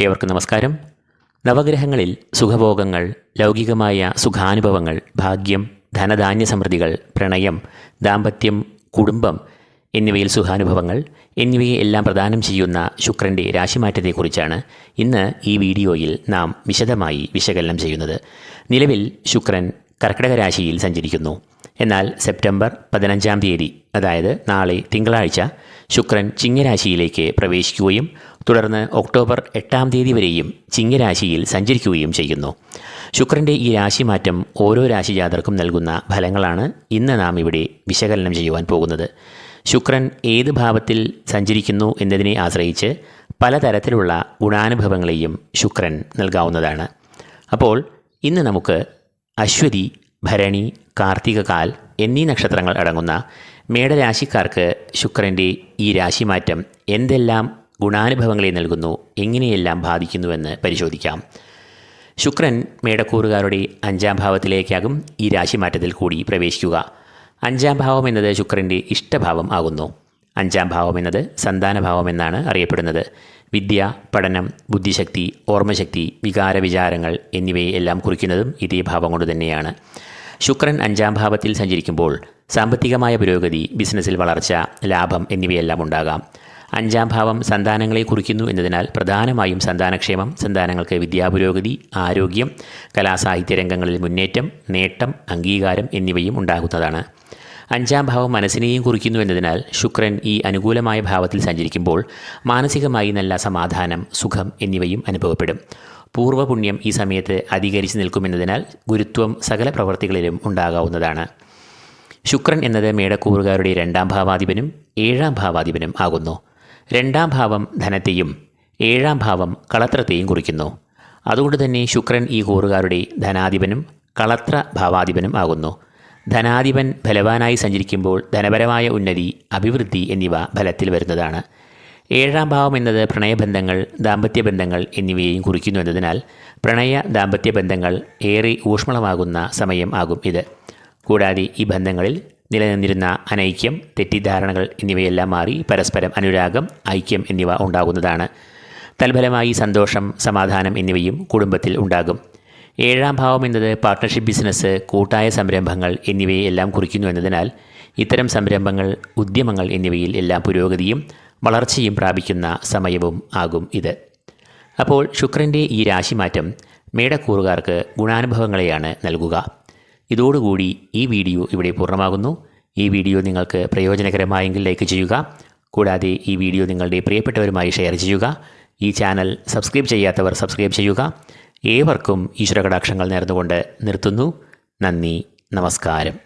ഏവർക്കും നമസ്കാരം. നവഗ്രഹങ്ങളിൽ സുഖഭോഗങ്ങൾ ലൗകികമായ സുഖാനുഭവങ്ങൾ ഭാഗ്യം ധനധാന്യ സമൃദ്ധികൾ പ്രണയം ദാമ്പത്യം കുടുംബം എന്നിവയിൽ സുഖാനുഭവങ്ങൾ എന്നിവയെ എല്ലാം പ്രദാനം ചെയ്യുന്ന ശുക്രന്റെ രാശിമാറ്റത്തെക്കുറിച്ചാണ് ഇന്ന് ഈ വീഡിയോയിൽ നാം വിശദമായി വിശകലനം ചെയ്യുന്നത്. നിലവിൽ ശുക്രൻ കർക്കിടക രാശിയിൽ സഞ്ചരിക്കുന്നു. എന്നാൽ സെപ്റ്റംബർ പതിനഞ്ചാം തീയതി അതായത് നാളെ തിങ്കളാഴ്ച ശുക്രൻ ചിങ്ങരാശിയിലേക്ക് പ്രവേശിക്കുകയും തുടർന്ന് ഒക്ടോബർ എട്ടാം തീയതി വരെയും ചിങ്ങരാശിയിൽ സഞ്ചരിക്കുകയും ചെയ്യുന്നു. ശുക്രന്റെ ഈ രാശിമാറ്റം ഓരോ രാശിജാതർക്കും നൽകുന്ന ഫലങ്ങളാണ് ഇന്ന് നാം ഇവിടെ വിശകലനം ചെയ്യുവാൻ പോകുന്നത്. ശുക്രൻ ഏത് ഭാവത്തിൽ സഞ്ചരിക്കുന്നു എന്നതിനെ ആശ്രയിച്ച് പലതരത്തിലുള്ള ഗുണാനുഭവങ്ങളെയും ശുക്രൻ നൽകാവുന്നതാണ്. അപ്പോൾ ഇന്ന് നമുക്ക് അശ്വതി ഭരണി കാർത്തികകാൽ എന്നീ നക്ഷത്രങ്ങൾ അടങ്ങുന്ന മേടരാശിക്കാർക്ക് ശുക്രന്റെ ഈ രാശിമാറ്റം എന്തെല്ലാം ഗുണാനുഭവങ്ങളെ നൽകുന്നു. എങ്ങനെയെല്ലാം ബാധിക്കുന്നുവെന്ന് പരിശോധിക്കാം. ശുക്രൻ മേടക്കൂറുകാരുടെ അഞ്ചാം ഭാവത്തിലേക്കാകും ഈ രാശിമാറ്റത്തിൽ കൂടി പ്രവേശിക്കുക. അഞ്ചാം ഭാവം എന്നത് ശുക്രന്റെ ഇഷ്ടഭാവം ആകുന്നു. അഞ്ചാം ഭാവം എന്നത് സന്താനഭാവം എന്നാണ് അറിയപ്പെടുന്നത്. വിദ്യ പഠനം ബുദ്ധിശക്തി ഓർമ്മശക്തി വികാര വിചാരങ്ങൾ എന്നിവയെ എല്ലാം കുറിക്കുന്നതും ഇതേ ഭാവം കൊണ്ട് തന്നെയാണ്. ശുക്രൻ അഞ്ചാം ഭാവത്തിൽ സഞ്ചരിക്കുമ്പോൾ സാമ്പത്തികമായ പുരോഗതി ബിസിനസ്സിൽ വളർച്ച ലാഭം എന്നിവയെല്ലാം ഉണ്ടാകാം. അഞ്ചാം ഭാവം സന്താനങ്ങളെ കുറിക്കുന്നു എന്നതിനാൽ പ്രധാനമായും സന്താനക്ഷേമം സന്താനങ്ങൾക്ക് വിദ്യാപുരോഗതി ആരോഗ്യം കലാസാഹിത്യ രംഗങ്ങളിൽ മുന്നേറ്റം നേട്ടം അംഗീകാരം എന്നിവയും ഉണ്ടാകുന്നതാണ്. അഞ്ചാം ഭാവം മനസ്സിനെയും കുറിക്കുന്നു എന്നതിനാൽ ശുക്രൻ ഈ അനുകൂലമായ ഭാവത്തിൽ സഞ്ചരിക്കുമ്പോൾ മാനസികമായി നല്ല സമാധാനം സുഖം എന്നിവയും അനുഭവപ്പെടും. പൂർവപുണ്യം ഈ സമയത്ത് അധികരിച്ച് നിൽക്കുമെന്നതിനാൽ ഗുരുത്വം സകല പ്രവർത്തികളിലും ഉണ്ടാകാവുന്നതാണ്. ശുക്രൻ എന്നത് മേടക്കൂറുകാരുടെ രണ്ടാം ഭാവാധിപനും ഏഴാം ഭാവാധിപനും ആകുന്നു. രണ്ടാം ഭാവം ധനത്തെയും ഏഴാം ഭാവം കളത്രത്തെയും കുറിക്കുന്നു. അതുകൊണ്ട് തന്നെ ശുക്രൻ ഈ കൂറുകാരുടെ ധനാധിപനും കളത്ര ഭാവാധിപനും ആകുന്നു. ധനാധിപൻ ബലവാനായി സഞ്ചരിക്കുമ്പോൾ ധനപരമായ ഉന്നതി അഭിവൃദ്ധി എന്നിവ ഫലത്തിൽ വരുന്നതാണ്. ഏഴാം ഭാവം എന്നത് പ്രണയബന്ധങ്ങൾ ദാമ്പത്യ ബന്ധങ്ങൾ എന്നിവയെയും കുറിക്കുന്നു എന്നതിനാൽ പ്രണയ ദാമ്പത്യ ബന്ധങ്ങൾ ഏറെ ഊഷ്മളമാകുന്ന സമയം ആകും ഇത്. കൂടാതെ ഈ ബന്ധങ്ങളിൽ നിലനിന്നിരുന്ന അനൈക്യം തെറ്റിദ്ധാരണകൾ എന്നിവയെല്ലാം മാറി പരസ്പരം അനുരാഗം ഐക്യം എന്നിവ ഉണ്ടാകുന്നതാണ്. തൽഫലമായി സന്തോഷം സമാധാനം എന്നിവയും കുടുംബത്തിൽ ഉണ്ടാകും. ഏഴാം ഭാവം എന്നത് പാർട്ട്ണർഷിപ്പ് ബിസിനസ് കൂട്ടായ സംരംഭങ്ങൾ എന്നിവയെ എല്ലാം കുറിക്കുന്നു എന്നതിനാൽ ഇത്തരം സംരംഭങ്ങൾ ഉദ്യമങ്ങൾ എന്നിവയിൽ എല്ലാം പുരോഗതിയും വളർച്ചയും പ്രാപിക്കുന്ന സമയവും ആകും ഇത്. അപ്പോൾ ശുക്രന്റെ ഈ രാശിമാറ്റം മേടക്കൂറുകാർക്ക് ഗുണാനുഭവങ്ങളെയാണ് നൽകുക. ഇതോടുകൂടി ഈ വീഡിയോ ഇവിടെ പൂർണമാകുന്നു. ഈ വീഡിയോ നിങ്ങൾക്ക് പ്രയോജനകരമായെങ്കിൽ ലൈക്ക് ചെയ്യുക. കൂടാതെ ഈ വീഡിയോ നിങ്ങളുടെ പ്രിയപ്പെട്ടവരുമായി ഷെയർ ചെയ്യുക. ഈ ചാനൽ സബ്സ്ക്രൈബ് ചെയ്യാത്തവർ സബ്സ്ക്രൈബ് ചെയ്യുക. ഏവർക്കും ഈശ്വരകടാക്ഷങ്ങൾ നേർന്നുകൊണ്ട് നിർത്തുന്നു. നന്ദി നമസ്കാരം.